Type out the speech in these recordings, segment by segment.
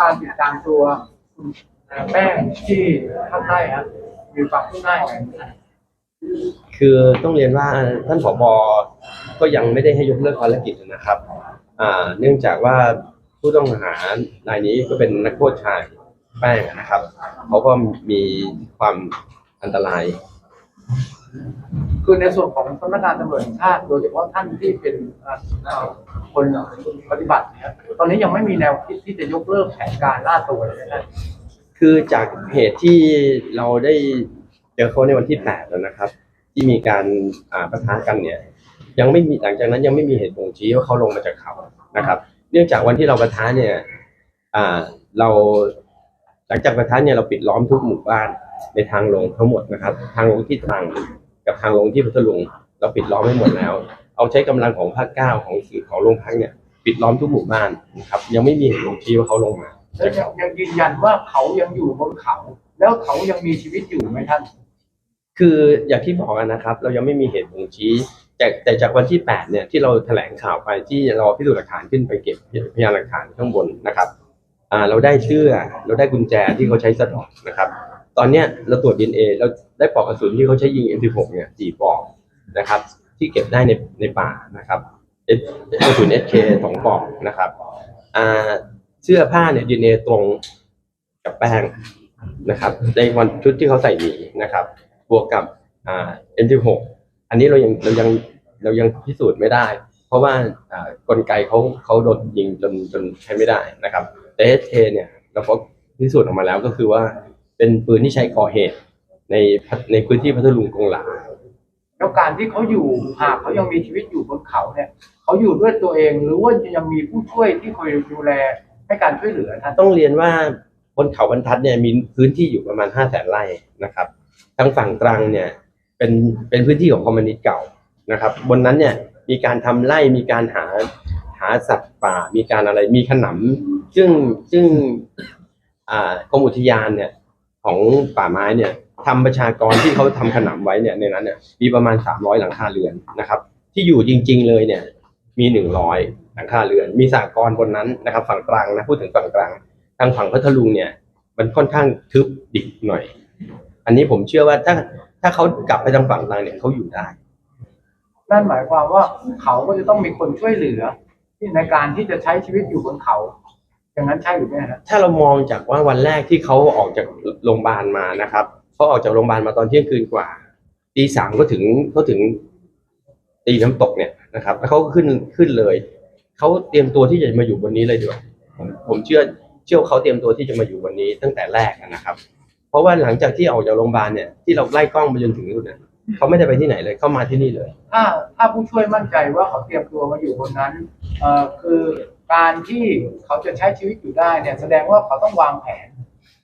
การติดตามตัวแป้งที่ท่านได้ฮะมีความคืบหน้าอย่างไรคือต้องเรียนว่าท่านผบก็ยังไม่ได้ให้ยกเลิกภารกิจนะครับเนื่องจากว่าผู้ต้องหารายนี้ก็เป็นนักโทษชายแป้งนะครับเขาก็มีความอันตราย คือในส่วนของสำนักงานตำรวจแห่งชาติโดยเฉพาะท่านที่เป็นเอ่อคนปฏิบัติเนี่ยตอนนี้ยังไม่มีแนวคิดที่จะยกเลิกแผนการล่าตัวเลยนะคือจากเหตุที่เราได้เจอเขาในวันที่แปดแล้วนะครับ ที่มีการอ่าประทะกันเนี่ย ยังไม่มีหลังจากนั้นยังไม่มีเหตุบ่งชี้ว่าเขาลงมาจากเขานะครับ เนื่องจากวันที่เราประทะเนี่ยอ่าเราหลังจากประทะเนี่ยเราปิดล้อมทุกหมู่บ้านในทางลงทั้งหมดนะครับ ทางลงที่ตรัง กับทางลงที่พัทลุงเราปิดล้อมให้หมดแล้ว เอาใช้กำลังของภาคเก้าของสื่อของโรงพักเนี่ยปิดล้อมทุกหมู่บ้านนะครับยังไม่มีเหตุบ่งชี้ว่าเขาลงมาและยังยังยืนยันว่าเขายังอยู่บนเขา แล้วเขายังมีชีวิตอยู่ไหมท่าน คืออย่างที่บอกกันนะครับ เรายังไม่มีเหตุบ่งชี้แต่แต่จากวันที่ 8 เนี่ยที่เราแถลงข่าวไปที่เราพิสูจน์หลักฐานขึ้นไปเก็บพยานหลักฐานข้างบนนะครับ อ่าเราได้เสื้อเราได้กุญแจที่เขาใช้สะดอกนะครับ ตอนเนี้ยเราตรวจ DNA เราได้ปลอกกระสุนที่เขาใช้ยิง M16 เนี่ยสี่ปลอกนะครับ ที่เก็บได้ในในป่านะครับเอสกระสุน SK สองปลอกนะครับอ่าเสื้อผ้าเนี่ย DNA ตรงกับแป้งนะครับ ในวันชุดที่เขาใส่หนีนะครับ บวกกับอ่า M16 อันนี้เรายังเรายังเรายังพิสูจน์ไม่ได้ เพราะว่าอ่ากลไกเขาเขาโดนยิงจนจนใช้ไม่ได้นะครับแต่ SK เนี่ยเราก็พิสูจน์ออกมาแล้วก็คือว่า เป็นปืนที่ใช้ก่อเหตุในพัทในพื้นที่พัทลุงกงหลาแล้วการที่เขาอยู่หากเขายังมีชีวิตอยู่บนเขาเนี่ยเขาอยู่ด้วยตัวเองหรือว่ายังมีผู้ช่วยที่คอยดูแลให้การช่วยเหลือท่านต้องเรียนว่าบนเขาบรรทัดเนี่ยมีพื้นที่อยู่ประมาณห้าแสนไร่นะครับทางฝั่งตรังเนี่ยเป็นเป็นพื้นที่ของคอมมิวนิสต์เก่านะครับ บนนั้นเนี่ยมีการทำไร่มีการหาหาสัตว์ป่ามีการอะไรมีขนำซึ่งซึ่งอ่ากรมอุทยานเนี่ย ของป่าไม้เนี่ยทำประชากรที่เขาทำขนำไว้เนี่ยในนั้นเนี่ยมีประมาณ 300 หลังคาเรือนนะครับ ที่อยู่จริง ๆ เลยเนี่ยมี 100 หลังคาเรือน มีสากรบนนั้นนะครับ ฝั่งตรังนะพูดถึงฝั่งตรังทางฝั่งพัทลุงเนี่ยมันค่อนข้างทึบดิบหน่อย อันนี้ผมเชื่อว่าถ้าถ้าเขากลับไปทางฝั่งตรังเนี่ยเขาอยู่ได้นั่นหมายความว่าเขาก็จะต้องมีคนช่วยเหลือ ที่ในการที่จะใช้ชีวิตอยู่บนเขา อย่างนั้นใช่หรือไม่ฮะถ้าเรามองจากว่าวันแรกที่เขาออกจากโรงพยาบาลมานะครับเขาออกจากโรงพยาบาลมาตอนเที่ยงคืนกว่าตีสามก็ถึงเขาถึงตีน้ำตกเนี่ยนะครับ แล้วเขาก็ขึ้นขึ้นเลยเขาเตรียมตัวที่จะมาอยู่บนนี้เลยดีกว่าผมผมเชื่อเชื่อว่าเขาเตรียมตัวที่จะมาอยู่บนนี้ตั้งแต่แรกนะครับ เพราะว่าหลังจากที่ออกจากโรงพยาบาลเนี่ยที่เราไล่กล้องไปจนถึงนู่นเนี่ยเขาไม่ได้ไปที่ไหนเลย เข้ามาที่นี่เลย ถ้าถ้าผู้ช่วยมั่นใจว่าเขาเตรียมตัวมาอยู่บนนั้นเอ่อคือ การที่เขาจะใช้ชีวิตอยู่ได้เนี่ยแสดงว่าเขาต้องวางแผน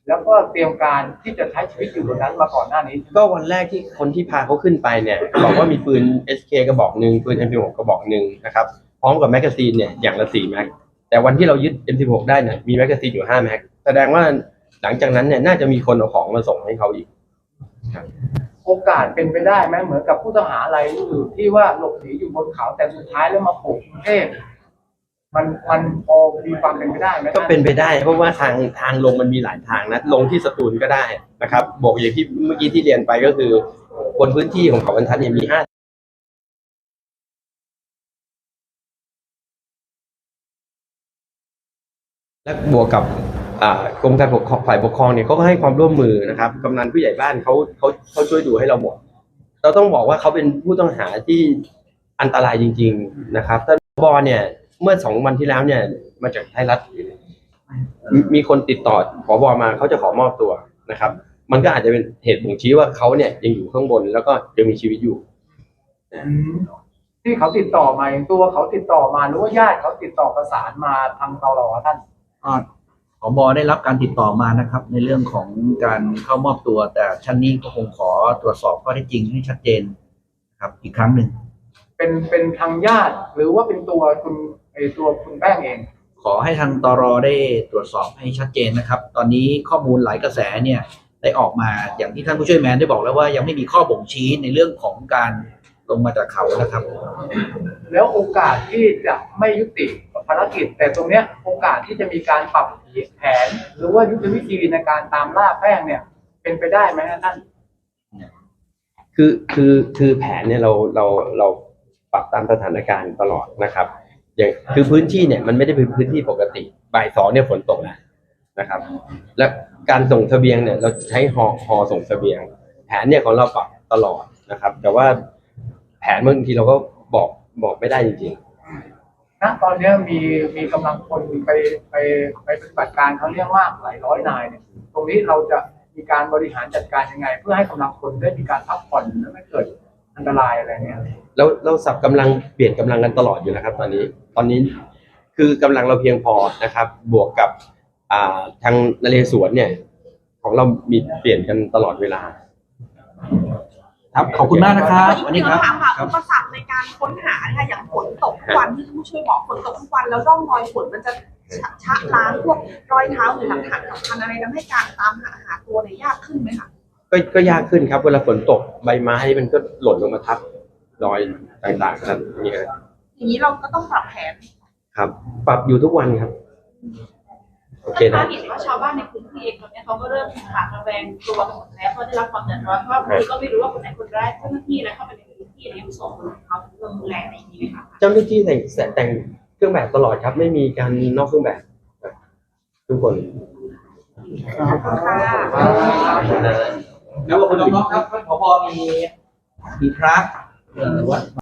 แล้วก็เตรียมการที่จะใช้ชีวิตอยู่บนนั้นมาก่อนหน้านี้ก็วันแรกที่คนที่พาเขาขึ้นไปเนี่ยบอกว่ามีปืน SK กระบอกหนึ่งปืน M16 กระบอกหนึ่งนะครับพร้อมกับแมกกาซีนเนี่ยอย่างละสี่แม็กแต่วันที่เรายึด M16 ได้เนี่ยมีแมกกาซีนอยู่ห้าแม็กแสดงว่าหลังจากนั้นเนี่ยน่าจะมีคนเอาของมาส่งให้เขาอีกโอกาสเป็นไปได้ไหมเหมือนกับผู้ต้องหารายอื่นที่ว่าหลบหนีอยู่บนเขาแต่สุดท้ายแล้วมาโผล่กรุงเทพ มันมันพอมีความเป็นไปได้ไหมก็เป็นไปได้ เพราะว่าทางทางลงมันมีหลายทางนะลงที่สตูลก็ได้นะครับบอกอย่างที่เมื่อกี้ที่เรียนไปก็คือบนพื้นที่ของเขาบรรทัดเนี่ยมีห้าและบวกกับกรมการปกครองฝ่ายปกครองเนี่ยเขาก็ให้ความร่วมมือนะครับกำนันผู้ใหญ่บ้านเขาเขาเขาช่วยดูให้เราหมด เราต้องบอกว่าเขาเป็นผู้ต้องหาที่อันตรายจริง ๆ นะครับท่านบอเนี่ย เมื่อสองวันที่แล้วเนี่ย มาจากไทยรัฐมีมีคนติดต่อผบมาเขาจะขอมอบตัวนะครับ มันก็อาจจะเป็นเหตุบ่งชี้ว่าเขาเนี่ยยังอยู่ข้างบนแล้วก็ยังมีชีวิตอยู่อืมที่เขาติดต่อมาอย่างตัวเขาติดต่อมาหรือว่าญาติเขาติดต่อประสานมาทางตลอท่าน อ่าผบได้รับการติดต่อมานะครับ ในเรื่องของการเข้ามอบตัว แต่ชั้นนี้ก็คงขอตรวจสอบข้อเท็จจริงให้ชัดเจนนะครับ อีกครั้งหนึ่งเป็นเป็นทางญาติหรือว่าเป็นตัวคุณ ไอตัวคุณแป้งเอง ขอให้ทางตรได้ตรวจสอบให้ชัดเจนนะครับ ตอนนี้ข้อมูลหลายกระแสเนี่ยได้ออกมาอย่างที่ท่านผู้ช่วยแมนได้บอกแล้วว่ายังไม่มีข้อบ่งชี้ในเรื่องของการลงมาจากเขานะครับ แล้วโอกาสที่จะไม่ยุติภารกิจ แต่ตรงเนี้ยโอกาสที่จะมีการปรับแผน หรือว่ายุทธวิธีในการตามล่าแป้งเนี่ย เป็นไปได้ไหมฮะท่านคือคือคือแผนเนี่ยเราเราเราปรับตามสถานการณ์ตลอดนะครับ อย่างคือพื้นที่เนี่ยมันไม่ได้เป็นพื้นที่ปกติบ่ายสองเนี่ยฝนตกแล้วนะครับ และการส่งเสบียงเนี่ย เราใช้ฮอฮอส่งเสบียง แผนเนี่ยของเราปรับตลอดนะครับ แต่ว่าแผนบางทีเราก็บอกบอกไม่ได้จริงณตอนนี้มีมีกำลังคนไปไปไปปฏิบัติการเขาเรียกมาหลายร้อยนายเนี่ยตรงนี้เราจะมีการบริหารจัดการยังไง เพื่อให้กำลังคนได้มีการพักผ่อนและไม่เกิด ตรายอะไรเนี่ยๆแล้วเราสับกำลังเปลี่ยนกำลังกันตลอดอยู่นะครับ ตอนนี้ตอนนี้คือกำลังเราเพียงพอนะครับ บวกกับอ่าทางนเรศวรเนี่ย ของเรามีเปลี่ยนกันตลอดเวลา ครับขอบคุณมากนะครับวันนี้ครับถามค่ะครับอุปสรรคในการค้นหาเนี่ยอย่างฝนตกทุกวันที่ผู้ช่วยบอกฝนตกทุกวันแล้วร่องรอยฝนมันจะชะชะล้างพวกรอยเท้าหรือหลักฐานสำคัญอะไรทำให้การตามหาหาตัวเนี่ยยากขึ้นไหมคะ ก็ก็ยากขึ้นครับ เวลาฝนตกใบไม้มันก็หล่นลงมาทับรอยต่างๆครับนี่ครับอย่างนี้เราก็ต้องปรับแผนครับ ปรับอยู่ทุกวันครับ โอเคถ้านะเห็นว่าชาวบ้านในพื้นที่เองตอนนี้เขาก็เริ่มขาดระแวงกลัวกันหมดแล้วเพราะได้รับความเดือดร้อนเพราะว่าบางทีก็ไม่รู้ว่าคนไหนคนร้ายเจ้าหน้าที่นะเข้าไปในพื้นที่เนี่ยส่งคนของเขาเรื่องดูแลอะไรอย่างนี้ไหมคะเจ้าหน้าที่แต่งแต่งเครื่องแบบตลอดครับ ไม่มีการนอกเครื่องแบบครับทุกคนขอบคุณค่ะ แล้วคุณน้องๆครับท่านผอมีมีพระเอ่อวัด